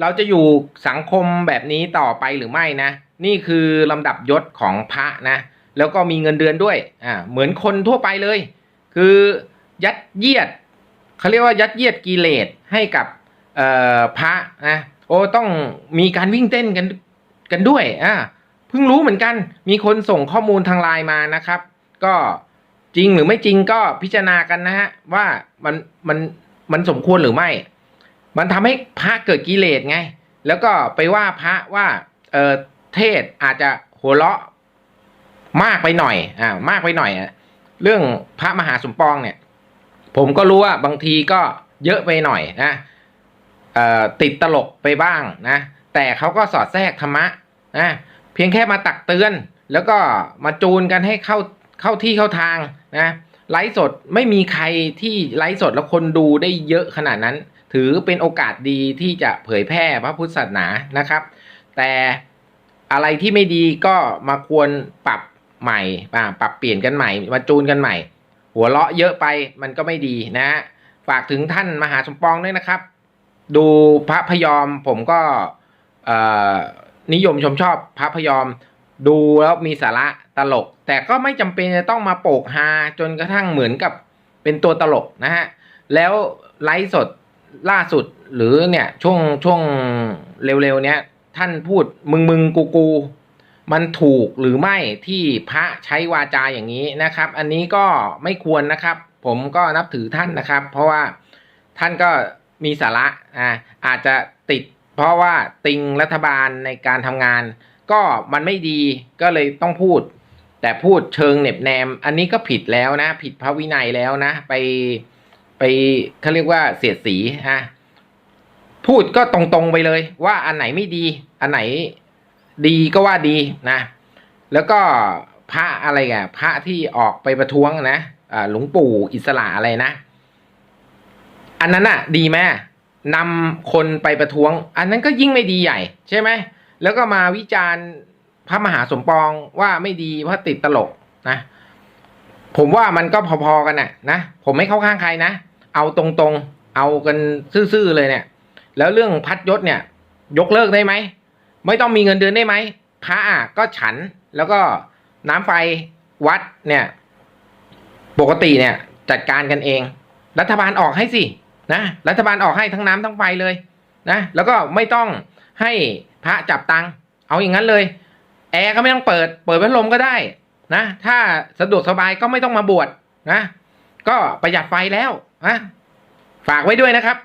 เราจะอยู่สังคมแบบนี้ต่อไปหรือไม่นะ นี่คือลำดับยศของพระนะ แล้วก็มีเงินเดือนด้วยอ่าเหมือนคนทั่วไปเลย คือยัดเยียดเขาเรียกว่ายัดเยียดกิเลสให้กับเอ่อพระนะโอ้ต้องมีการวิ่งเต้นกันกันด้วยอ่าเพิ่งรู้เหมือนกันมีคนส่งข้อมูลทางไลน์มานะครับ ก็จริงหรือไม่จริงก็พิจารณากันนะฮะว่ามันมันมันสมควรหรือไม่ มันทำให้พระเกิดกิเลสไง แล้วก็ไปว่าพระว่าเออเทศอาจจะหัวเราะมากไปหน่อยอ่ามากไปหน่อยอะเรื่องพระมหาสมปองเนี่ย ผมก็รู้ว่าบางทีก็เยอะไปหน่อยนะเอ่อติดตลกไปบ้างนะ แต่เขาก็สอดแทรกธรรมะนะเพียงแค่มาตักเตือน แล้วก็มาจูนกันให้เข้าเข้าที่เข้าทางนะไลฟ์สดไม่มีใครที่ไลฟ์สดแล้วคนดูได้เยอะขนาดนั้น ถือเป็นโอกาสดีที่จะเผยแพร่พระพุทธศาสนานะครับ แต่อะไรที่ไม่ดีก็มาควรปรับใหม่อ่าปรับเปลี่ยนกันใหม่ มาจูนกันใหม่ หัวเราะเยอะไปมันก็ไม่ดีนะฮะฝากถึงท่านมหาสมปองด้วยนะครับ ดูพระพยอมผมก็นิยมชมชอบพระพยอม ดูแล้วมีสาระตลก แต่ก็ไม่จำเป็นจะต้องมาโปกฮาจนกระทั่งเหมือนกับเป็นตัวตลกนะฮะแล้วไลฟ์สด ล่าสุดหรือเนี่ยช่วงช่วงเร็วๆเนี้ยท่านพูดมึงมึงกูกูมันถูกหรือไม่ที่พระใช้วาจาอย่างนี้นะครับ อันนี้ก็ไม่ควรนะครับ ผมก็นับถือท่านนะครับ เพราะว่าท่านก็มีสาระอ่าอาจจะติด เพราะว่าติงรัฐบาลในการทำงาน ก็มันไม่ดีก็เลยต้องพูด แต่พูดเชิงเน็บแนม อันนี้ก็ผิดแล้วนะ ผิดพระวินัยแล้วนะ ไป ไปเขาเรียกว่าเสียดสีฮะพูดก็ตรงๆไปเลย ว่าอันไหนไม่ดี อันไหนดีก็ว่าดีนะ แล้วก็พระอะไรอะพระที่ออกไปประท้วงนะอ่าหลวงปู่อิสระอะไรนะ อันนั้นอะดีไหมนำคนไปประท้วง อันนั้นก็ยิ่งไม่ดีใหญ่ ใช่ไหมแล้วก็มาวิจารณ์พระมหาสมปองว่าไม่ดีเพราะติดตลกนะ ผมว่ามันก็พอๆกันน่ะนะ ผมไม่เข้าข้างใครนะ เอาตรงๆ เอากันซื่อๆเลยเนี่ย แล้วเรื่องพัดยศเนี่ย ยกเลิกได้ไหม ไม่ต้องมีเงินเดือนได้ไหมพระอะก็ฉันแล้วก็น้ำไฟวัดเนี่ย ปกติเนี่ย จัดการกันเอง รัฐบาลออกให้สินะรัฐบาลออกให้ทั้งน้ำทั้งไฟเลยนะแล้วก็ไม่ต้องให้พระจับตังค์เอาอย่างนั้นเลย แอร์ก็ไม่ต้องเปิด เปิดพัดลมก็ได้นะ ถ้าสะดวกสบายก็ไม่ต้องมาบวชนะ ก็ประหยัดไฟแล้วนะฝากไว้ด้วยนะครับ